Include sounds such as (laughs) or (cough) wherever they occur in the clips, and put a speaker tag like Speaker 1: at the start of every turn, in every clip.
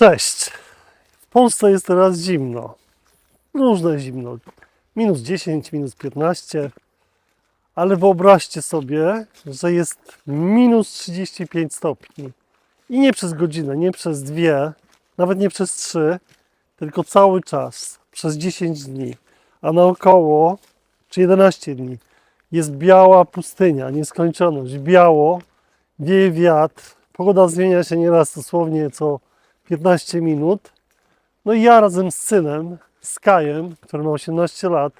Speaker 1: Cześć. W Polsce jest teraz zimno. Różne zimno. Minus 10, minus 15. Ale wyobraźcie sobie, że jest minus 35 stopni. I nie przez godzinę, nie przez dwie, nawet nie przez trzy, tylko cały czas, przez 10 dni. A naokoło, czy 11 dni, jest biała pustynia, nieskończoność. Biało, wieje wiatr, pogoda zmienia się nieraz dosłownie co 15 minut. No i ja razem z synem, z Kajem, który ma 18 lat,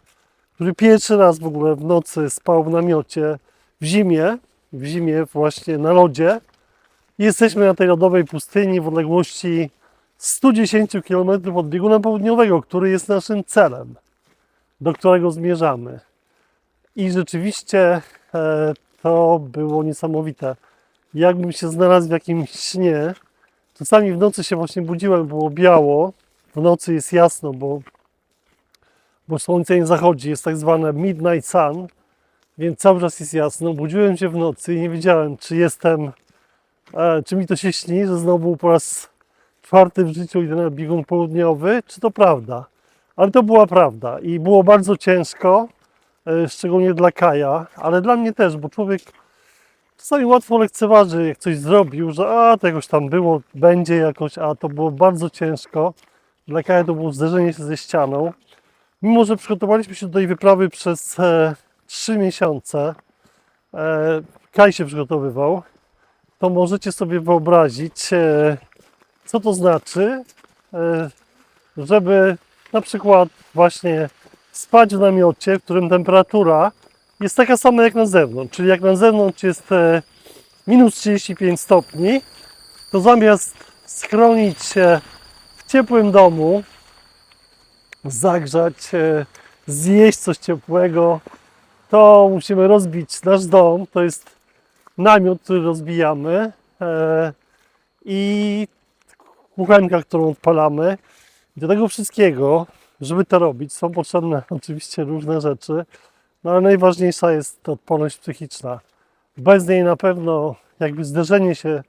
Speaker 1: który pierwszy raz w ogóle w nocy spał w namiocie w zimie, w zimie właśnie na lodzie. Jesteśmy na tej lodowej pustyni w odległości 110 km od bieguna południowego, który jest naszym celem, do którego zmierzamy. I rzeczywiście e, to było niesamowite. Jakbym się znalazł w jakimś śnie, Czasami w nocy się właśnie budziłem, było biało. W nocy jest jasno, bo, bo słońce nie zachodzi. Jest tak zwane midnight sun, więc cały czas jest jasno. Budziłem się w nocy i nie wiedziałem, czy jestem, e, czy mi to się śni, że znowu po raz czwarty w życiu idę na biegun południowy, czy to prawda. Ale to była prawda i było bardzo ciężko, e, szczególnie dla Kaja, ale dla mnie też, bo człowiek czasami łatwo lekceważy, jak coś zrobił, że a, to jakoś tam było, będzie jakoś, a to było bardzo ciężko. Dla Kaja to było zderzenie się ze ścianą. Mimo, że przygotowaliśmy się do tej wyprawy przez e, 3 miesiące, e, Kaj się przygotowywał, to możecie sobie wyobrazić, e, co to znaczy, e, żeby na przykład właśnie spać w namiocie, w którym temperatura jest taka sama jak na zewnątrz. Czyli jak na zewnątrz jest e, minus 35 stopni, to zamiast schronić się w ciepłym domu, zagrzać, e, zjeść coś ciepłego, to musimy rozbić nasz dom. To jest namiot, który rozbijamy e, i kuchenka, którą odpalamy. Do tego wszystkiego, żeby to robić, są potrzebne (laughs) oczywiście różne rzeczy. No ale najważniejsza jest odporność psychiczna. Bez niej na pewno jakby zderzenie się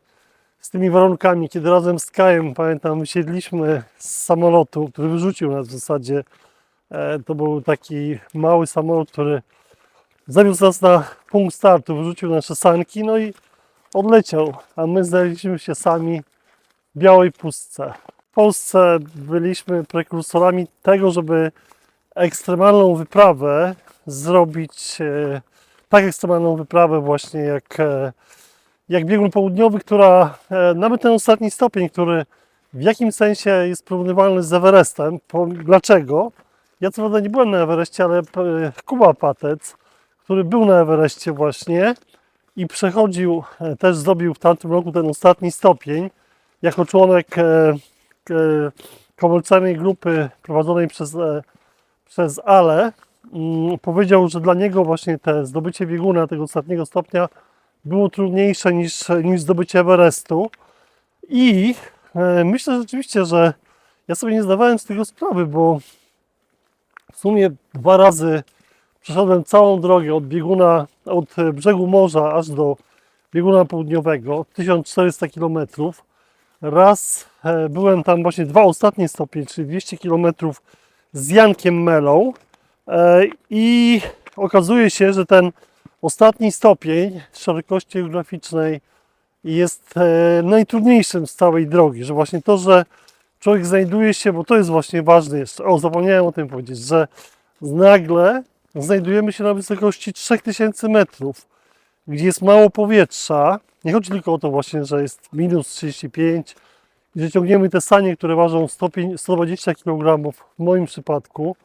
Speaker 1: z tymi warunkami, kiedy razem z Kajem, pamiętam, wysiedliśmy z samolotu, który wyrzucił nas w zasadzie. E, to był taki mały samolot, który zawiózł nas na punkt startu, wyrzucił nasze sanki, no i odleciał, a my znaleźliśmy się sami w białej pustce. W Polsce byliśmy prekursorami tego, żeby ekstremalną wyprawę zrobić e, tak ekstremalną wyprawę właśnie jak, e, jak biegun południowy, która e, nawet ten ostatni stopień, który w jakimś sensie jest porównywalny z Everestem. Dlaczego? Ja co prawda nie byłem na Everestie, ale Kuba Patec, który był na Everestie właśnie i przechodził, też zrobił w tamtym roku ten ostatni stopień jako członek komercyjnej grupy prowadzonej przez, przez Ale, powiedział, że dla niego właśnie te zdobycie bieguna tego ostatniego stopnia było trudniejsze niż, niż zdobycie Everestu. I e, myślę rzeczywiście, że ja sobie nie zdawałem z tego sprawy, bo w sumie dwa razy przeszedłem całą drogę od bieguna, od brzegu morza aż do bieguna południowego, 1400 km. Raz e, byłem tam właśnie dwa ostatnie stopnie, czyli 200 km z Jankiem Melą i okazuje się, że ten ostatni stopień szerokości geograficznej jest e, najtrudniejszym z całej drogi, że właśnie to, że człowiek znajduje się, bo to jest właśnie ważne jeszcze, o zapomniałem o tym powiedzieć, że nagle znajdujemy się na wysokości 3000 metrów, gdzie jest mało powietrza. Nie chodzi tylko o to właśnie, że jest minus 35 i że ciągniemy te sanie, które ważą 105 120 kg w moim przypadku,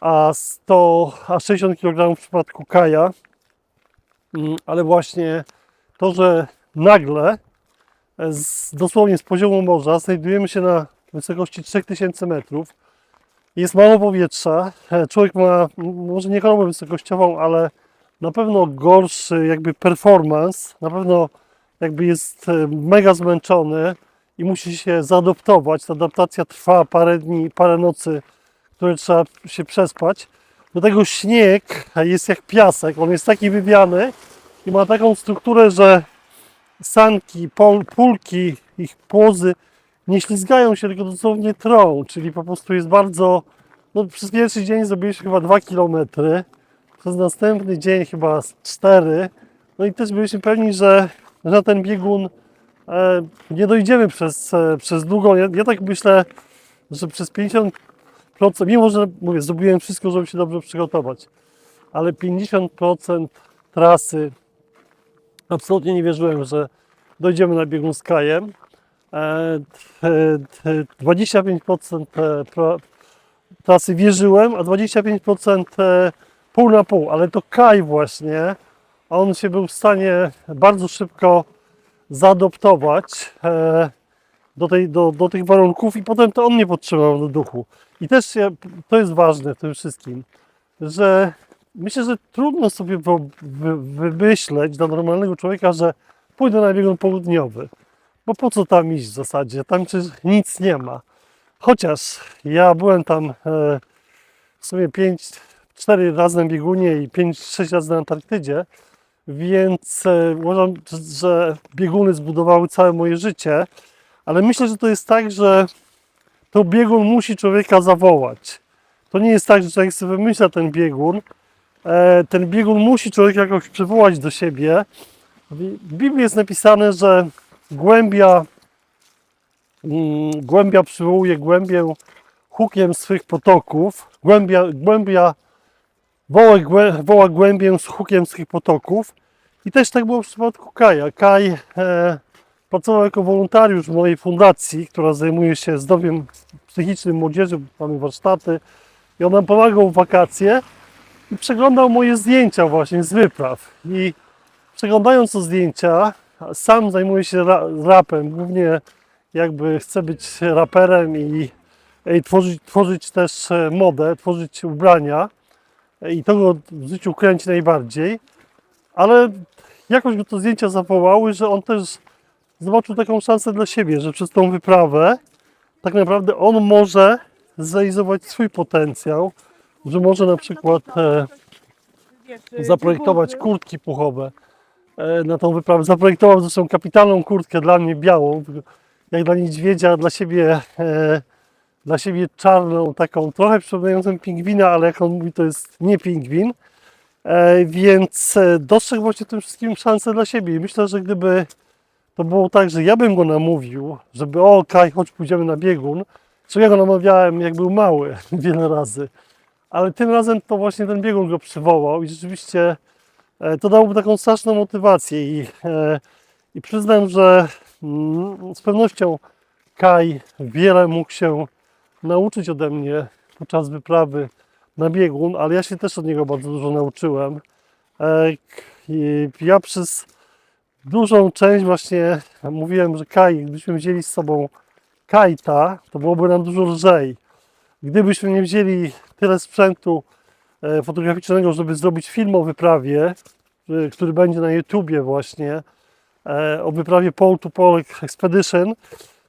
Speaker 1: a 100, a 60 kg w przypadku Kaja. Mm, Ale właśnie to, że nagle e, z, dosłownie z poziomu morza znajdujemy się na wysokości 3000 metrów. Jest mało powietrza. E, Człowiek ma może nie chorobę wysokościową, ale na pewno gorszy jakby performance. Na pewno jakby jest e, mega zmęczony i musi się zaadoptować. Ta adaptacja trwa parę dni, parę nocy, które trzeba się przespać. Do tego śnieg jest jak piasek. On jest taki wywiany i ma taką strukturę, że sanki, pol, pulki, ich płozy nie ślizgają się, tylko dosłownie trą, czyli po prostu jest bardzo, no przez pierwszy dzień zrobiliśmy chyba 2 km, przez następny dzień chyba z 4, no i też byliśmy pewni, że, na ten biegun e, nie dojdziemy przez, e, przez długo, ja, ja tak myślę, że przez 50%, mimo że mówię, zrobiłem wszystko, żeby się dobrze przygotować, ale 50% trasy absolutnie nie wierzyłem, że dojdziemy na biegun z kajem. E, t- t- 25% e, pro- trasy wierzyłem, a 25% e, pół na pół, ale to Kaj właśnie, on się był w stanie bardzo szybko zaadoptować e, do, tej, do, do tych warunków i potem to on mnie podtrzymał do duchu. I też ja, to jest ważne w tym wszystkim, że myślę, że trudno sobie wymyśleć dla normalnego człowieka, że pójdę na biegun południowy. Bo po co tam iść w zasadzie? Tam przecież nic nie ma. Chociaż ja byłem tam e, w sumie 5, 4 razy na biegunie i 5-6 razy na Antarktydzie, więc e, uważam, że bieguny zbudowały całe moje życie, ale myślę, że to jest tak, że to biegun musi człowieka zawołać. To nie jest tak, że człowiek sobie wymyśla ten biegun. E, Ten biegun musi człowieka jakoś przywołać do siebie. W Biblii jest napisane, że głębia, mm, głębia przywołuje głębię hukiem swych potoków. Głębia, głębia woła, woła głębię z hukiem swych potoków. I też tak było w przypadku Kaja. Kaj e, pracował jako wolontariusz w mojej fundacji, która zajmuje się zdrowiem psychicznym młodzieży. Mamy warsztaty i on nam pomagał w wakacje i przeglądał moje zdjęcia właśnie z wypraw. I przeglądając te zdjęcia, sam zajmuję się ra rapem, głównie jakby chcę być raperem i, i tworzyć, tworzyć też e, modę, tworzyć ubrania i to go w życiu kręci najbardziej, ale jakoś go to zdjęcia zawołały, że on też zobaczył taką szansę dla siebie, że przez tą wyprawę tak naprawdę on może zrealizować swój potencjał, że może na przykład e, zaprojektować kurtki puchowe e, na tą wyprawę. Zaprojektował zresztą kapitalną kurtkę dla mnie białą, jak dla niedźwiedzia, dla siebie, e, dla siebie czarną, taką trochę przypominającą pingwina, ale jak on mówi, to jest nie pingwin. E, więc e, dostrzegł właśnie tym wszystkim szansę dla siebie i myślę, że gdyby to było tak, że ja bym go namówił, żeby o Kaj, chodź pójdziemy na biegun, co ja go namawiałem jak był mały (laughs) wiele razy, ale tym razem to właśnie ten biegun go przywołał i rzeczywiście e, to dałoby taką straszną motywację i, e, i przyznam, że mm, z pewnością Kaj wiele mógł się nauczyć ode mnie podczas wyprawy na biegun, ale ja się też od niego bardzo dużo nauczyłem. E, Ja przez dużą część właśnie mówiłem, że Kaj, gdybyśmy wzięli z sobą Kajta, to byłoby nam dużo lżej. Gdybyśmy nie wzięli tyle sprzętu e, fotograficznego, żeby zrobić film o wyprawie, y, który będzie na YouTubie właśnie, e, o wyprawie Pole to Pole Expedition,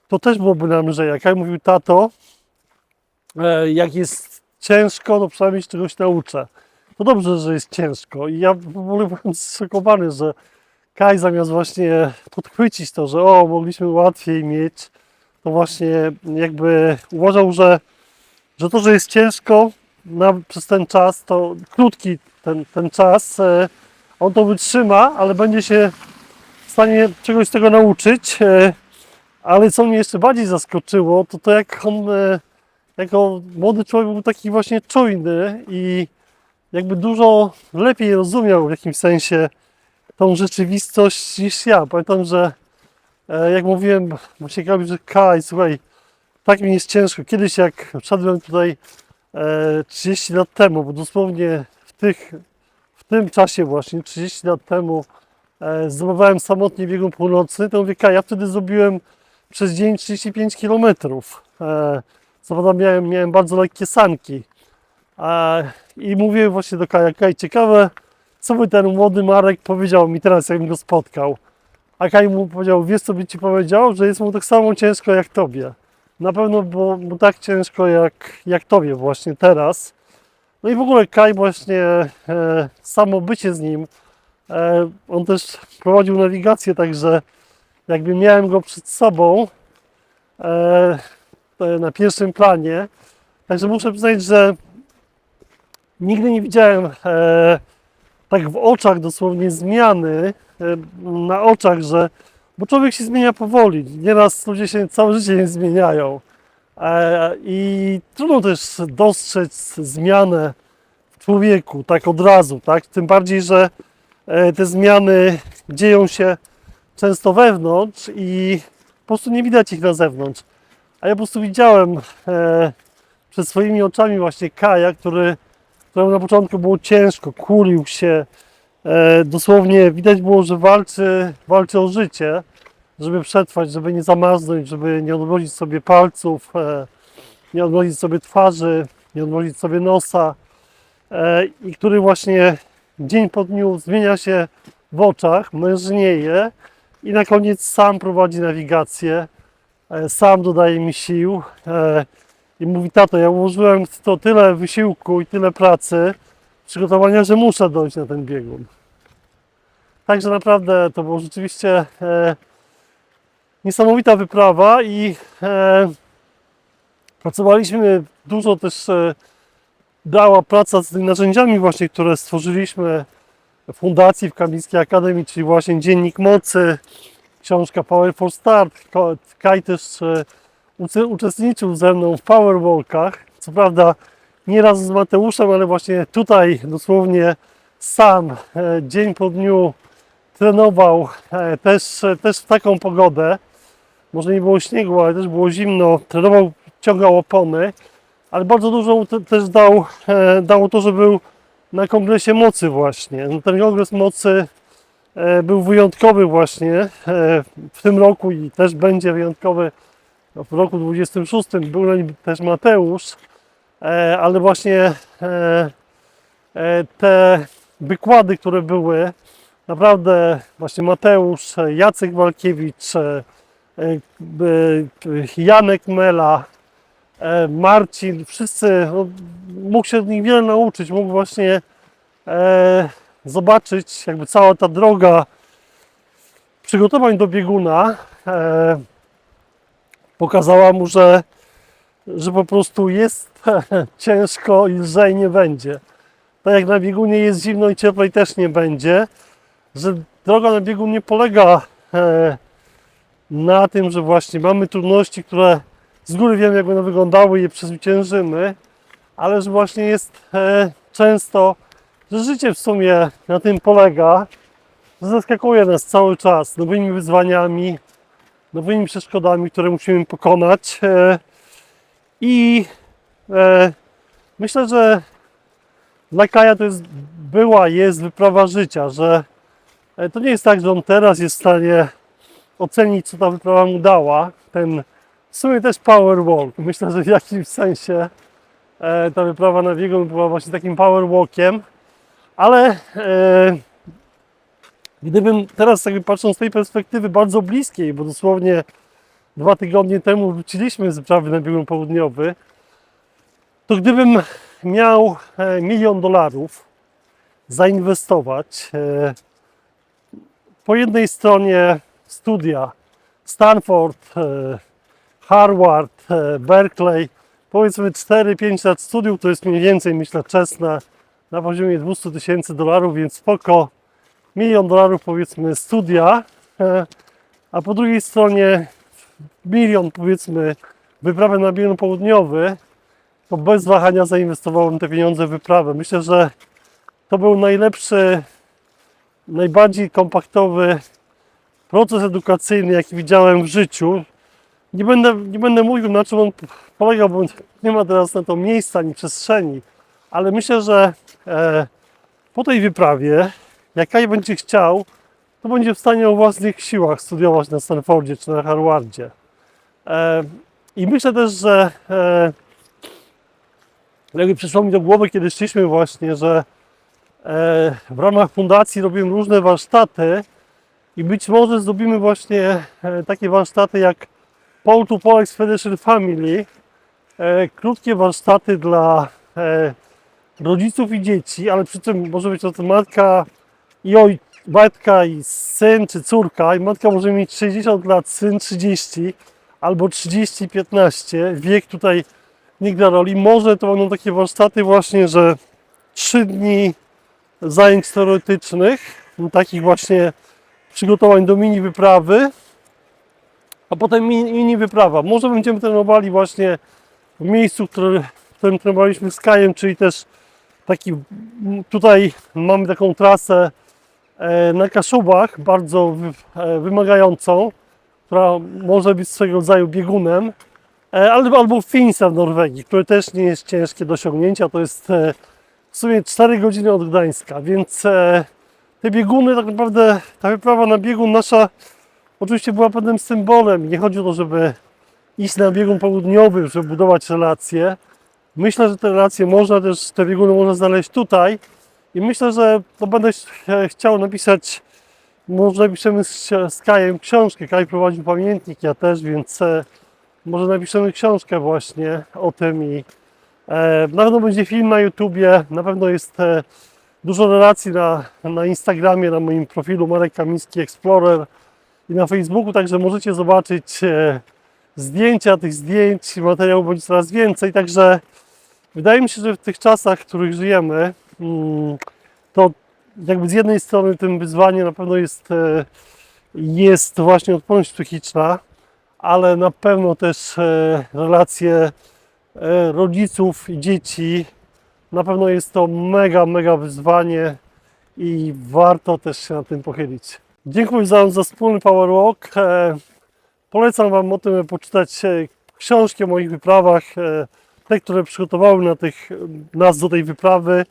Speaker 1: to też byłoby nam lżej. Jak Kaj mówił, tato, e, jak jest ciężko, to przynajmniej czegoś nauczę. To dobrze, że jest ciężko. I ja w ogóle byłem zszokowany, że Kaj zamiast właśnie podchwycić to, że o, mogliśmy łatwiej mieć, to właśnie jakby uważał, że, że to, że jest ciężko na, przez ten czas, to krótki ten, ten czas, e, on to wytrzyma, ale będzie się w stanie czegoś z tego nauczyć. e, Ale co mnie jeszcze bardziej zaskoczyło, to to jak on e, jako młody człowiek był taki właśnie czujny i jakby dużo lepiej rozumiał w jakimś sensie tą rzeczywistość niż ja. Pamiętam, że e, jak mówiłem, bo ciekawi, że Kaj, słuchaj, tak mi jest ciężko. Kiedyś jak szedłem tutaj e, 30 lat temu, bo dosłownie w, tych, w tym czasie właśnie, 30 lat temu e, zdobywałem samotnie biegun północny, to mówię, Kaj, ja wtedy zrobiłem przez dzień 35 km. E, co prawda miałem, miałem bardzo lekkie sanki. E, I mówię właśnie do Kaja, Kaj, ciekawe, co by ten młody Marek powiedział mi teraz, jakbym go spotkał. A Kaj mu powiedział, wiesz co by ci powiedział, że jest mu tak samo ciężko jak tobie. Na pewno było mu tak ciężko jak, jak tobie właśnie teraz. No i w ogóle Kaj właśnie, e, samo bycie z nim, e, on też prowadził nawigację, także jakby miałem go przed sobą, e, na pierwszym planie. Także muszę przyznać, że nigdy nie widziałem e, tak w oczach dosłownie zmiany, na oczach, że bo człowiek się zmienia powoli. Nieraz ludzie się całe życie nie zmieniają. E, I trudno też dostrzec zmianę w człowieku tak od razu, tak? Tym bardziej, że e, te zmiany dzieją się często wewnątrz i po prostu nie widać ich na zewnątrz. A ja po prostu widziałem e, przed swoimi oczami właśnie Kaja, który, któremu na początku było ciężko, kulił się. E, dosłownie widać było, że walczy, walczy o życie, żeby przetrwać, żeby nie zamarznąć, żeby nie odmrozić sobie palców, e, nie odmrozić sobie twarzy, nie odmrozić sobie nosa. E, I który właśnie dzień po dniu zmienia się w oczach, mężnieje i na koniec sam prowadzi nawigację, e, sam dodaje mi sił e, i mówi, tato, ja ułożyłem w to tyle wysiłku i tyle pracy, przygotowania, że muszę dojść na ten biegun. Także naprawdę to było rzeczywiście e, niesamowita wyprawa i e, pracowaliśmy dużo też e, dała praca z tymi narzędziami właśnie, które stworzyliśmy w Fundacji w Kamińskiej Akademii, czyli właśnie Dziennik Mocy, książka Power for Start. Ko- Uczestniczył ze mną w Powerwalkach. Co prawda nie raz z Mateuszem, ale właśnie tutaj dosłownie sam e, dzień po dniu trenował e, też, też w taką pogodę. Może nie było śniegu, ale też było zimno. Trenował, ciągał opony, ale bardzo dużo też dał, e, dało to, że był na kongresie mocy właśnie. No, ten kongres mocy był wyjątkowy właśnie w tym roku i też będzie wyjątkowy w roku 26. Był na nim też Mateusz, e, ale właśnie e, e, te wykłady, które były, naprawdę właśnie Mateusz, Jacek Walkiewicz, Janek Mela, Marcin, wszyscy, no, mógł się od nich wiele nauczyć, mógł właśnie e, zobaczyć jakby cała ta droga przygotowań do bieguna e, pokazała mu, że, że po prostu jest (laughs) ciężko i lżej nie będzie. Tak jak na biegunie jest zimno i cieplej też nie będzie, że droga na biegun nie polega e, na tym, że właśnie mamy trudności, które z góry wiemy, jak będą wyglądały i je przezwyciężymy, ale że właśnie jest e, często, że życie w sumie na tym polega, że zaskakuje nas cały czas nowymi wyzwaniami, nowymi przeszkodami, które musimy pokonać. E, I e, myślę, że dla Kaja to jest, była, jest wyprawa życia, że e, to nie jest tak, że on teraz jest w stanie ocenić, co ta wyprawa mu dała. Ten w sumie też power walk. Myślę, że w jakimś sensie ta wyprawa na biegun była właśnie takim power walkiem, ale gdybym teraz jakby patrząc z tej perspektywy bardzo bliskiej, bo dosłownie dwa tygodnie temu wróciliśmy z wyprawy na biegun południowy, to gdybym miał e, milion dolarów zainwestować e, po jednej stronie studia Stanford, e, Harvard, Berkeley, powiedzmy 4-5 lat studiów, to jest mniej więcej myślę czesne na poziomie 200 tysięcy dolarów, więc spoko, milion dolarów powiedzmy studia, e, a po drugiej stronie milion powiedzmy wyprawę na biegun południowy, to bez wahania zainwestowałem te pieniądze w wyprawę. Myślę, że to był najlepszy, najbardziej kompaktowy proces edukacyjny, jaki widziałem w życiu. Nie będę, nie będę mówił, na czym on polegał, bo nie ma teraz na to miejsca ani przestrzeni, ale myślę, że e, po tej wyprawie, jak Kaj będzie chciał, to będzie w stanie o własnych siłach studiować na Stanfordzie czy na Harvardzie. E, I myślę też, że e, jakby przyszło mi do głowy, kiedy szliśmy właśnie, że e, w ramach fundacji robimy różne warsztaty i być może zrobimy właśnie e, takie warsztaty jak Paul to Pole Expedition Family, e, krótkie warsztaty dla e, rodziców i dzieci, ale przy czym może być to matka i oj, matka i syn czy córka i matka może mieć 60 lat, syn 30, albo 30-15. Wiek tutaj nie gra roli. Może to będą takie warsztaty właśnie, że 3 dni zajęć teoretycznych, takich właśnie przygotowań do mini wyprawy, a potem mini, wyprawa. Może będziemy trenowali właśnie w miejscu, które, w którym trenowaliśmy z Kajem, czyli też taki, tutaj mamy taką trasę na Kaszubach, bardzo e, wymagającą, która może być swego rodzaju biegunem, e, albo, albo Finsa w Norwegii, które też nie jest ciężkie do osiągnięcia, to jest e, w sumie 4 godziny od Gdańska, więc e, te bieguny, tak naprawdę ta wyprawa na biegun nasza oczywiście była pewnym symbolem. Nie chodzi o to, żeby iść na biegun południowy, żeby budować relacje. Myślę, że te relacje można też, te bieguny można znaleźć tutaj i myślę, że to będę ch- chciał napisać, może napiszemy z, z Kajem książkę. Kaj prowadził pamiętnik, ja też, więc e, może napiszemy książkę właśnie o tym i e, na pewno będzie film na YouTubie, na pewno jest e, dużo relacji na, na Instagramie, na moim profilu Marek Kamiński Explorer i na Facebooku, także możecie zobaczyć e, zdjęcia tych zdjęć, materiału będzie coraz więcej, także wydaje mi się, że w tych czasach, w których żyjemy, to jakby z jednej strony tym wyzwaniem na pewno jest, e, jest właśnie odporność psychiczna, ale na pewno też e, relacje e, rodziców i dzieci. Na pewno jest to mega, mega wyzwanie i warto też się nad tym pochylić. Dziękuję za, za wspólny Power Walk. Polecam Wam o tym poczytać książki o moich wyprawach, te, które przygotowały na tych, nas do tej wyprawy.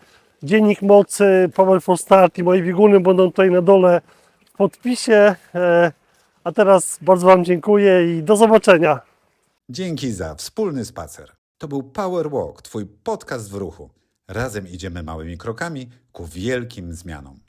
Speaker 1: Dziennik Mocy, Power for Start i moje bieguny będą tutaj na dole w podpisie. E, a teraz bardzo Wam dziękuję i do zobaczenia.
Speaker 2: Dzięki za wspólny spacer. To był Power Walk, Twój podcast w ruchu. Razem idziemy małymi krokami ku wielkim zmianom.